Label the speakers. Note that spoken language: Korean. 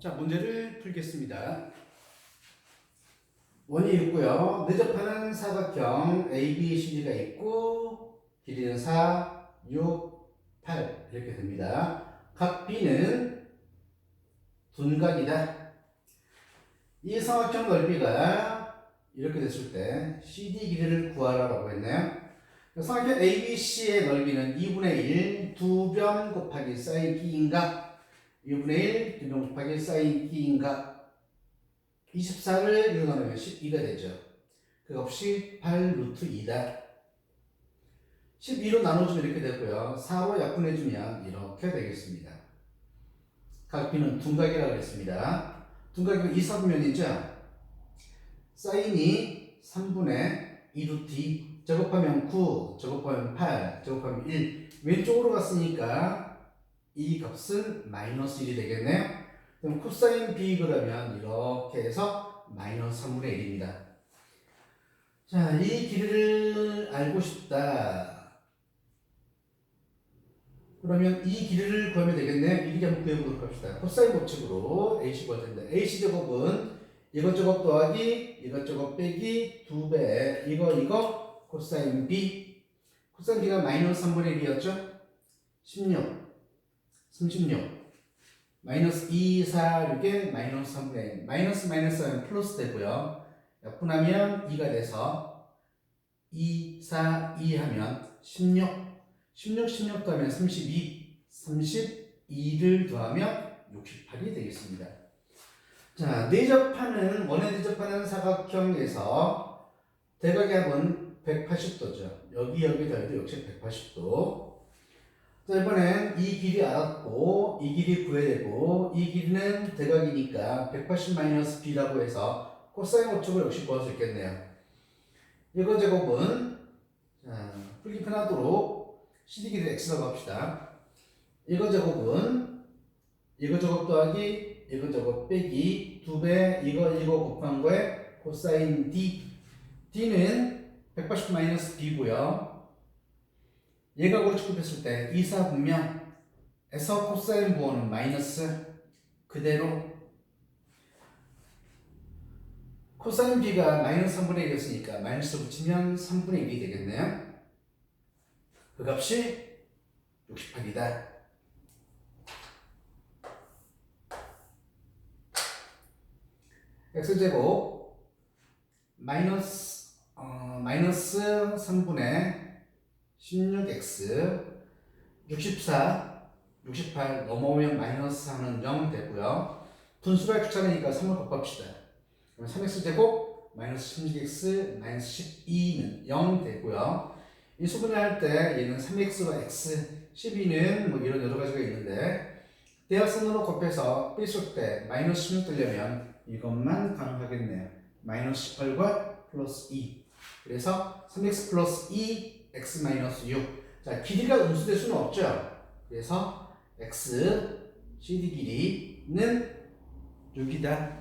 Speaker 1: 자, 문제를 풀겠습니다. 원이 있고요. 내접하는 사각형 ABCD가 있고 길이는 4, 6, 8 이렇게 됩니다. 각 B는 둔각이다. 이 사각형 넓이가 이렇게 됐을 때 CD 길이를 구하라고 했네요. 사각형 ABC의 넓이는 2분의 1, 두 변 곱하기 사인 B인가 2분의 1, 두변 곱하기 사인 B인가 24를 이로 나누면 12가 되죠. 그 값이 8 루트 2다. 12로 나눠주면 이렇게 되고요. 4로 약분해주면 이렇게 되겠습니다. 각비는 둔각이라고 했습니다. 둔각이 2, 3면이죠. 사인이 3분의 2 루트 2 제곱하면 9, 제곱하면 8, 제곱하면 1 왼쪽으로 갔으니까 이 값은 마이너스 1이 되겠네요. 그럼 코사인 b 그러면 이렇게 해서 마이너스 3분의 1입니다. 자, 이 길이를 알고 싶다. 그러면 이 길이를 구하면 되겠네요. 이 길이 한번 구해보도록 합시다. 코사인 법칙으로 AC 구할 텐데 AC 제곱은 이것저것 더하기 이것저것 빼기 2배 이거 이거 코사인 B 코사인 B가 마이너스 3분의 1이었죠? 16 36 마이너스 2, 4, 6에 마이너스 3분의 1 마이너스 마이너스 하면 플러스 되고요. 약분하면 2가 돼서 2, 4, 2 하면 16 16, 16 더하면 32 32를 더하면 68이 되겠습니다. 자 내접하는 원에 내접하는 사각형에서 대각의 합은 180도죠. 여기 여기 더해도 역시 180도 자, 이번엔 이 길이 알았고, 이 길이 구해야 되고, 이 길이는 대각이니까 180-b라고 해서 코사인 우측을 역시 구할 수 있겠네요. 이거 제곱은, 자, 풀기 편하도록 CD 길이 x라고 합시다. 이거 제곱은, 이거 제곱 더하기, 이거 제곱 빼기, 두 배, 이거, 이거 곱한 거에 코사인 d. d는 180-b고요. 얘가 고르축급했을 때 2, 4 분명에서 코사인 부호는 마이너스 그대로 코사인 b가 마이너스 3분의 1이었으니까 마이너스 붙이면 3분의 1이 되겠네요. 그 값이 68이다. x제곱 마이너스 어, 마이너스 3분의 16x 64 68 넘어오면 마이너스 하는 0 되고요. 분수가 귀찮으니까 3을 곱합시다. 그럼 3x 제곱 마이너스 16x 마이너스 12는 0 되고요. 이 수분해할 때 얘는 3x와 x 12는 뭐 이런 여러 가지가 있는데 대합선으로 곱해서 뺐을 때 마이너스 16 되려면 이것만 가능하겠네요. 마이너스 18과 플러스 2 그래서 3x 플러스 2 x 마이너스 6. 자, 길이가 음수될 수는 없죠. 그래서 x CD 길이는 6이다.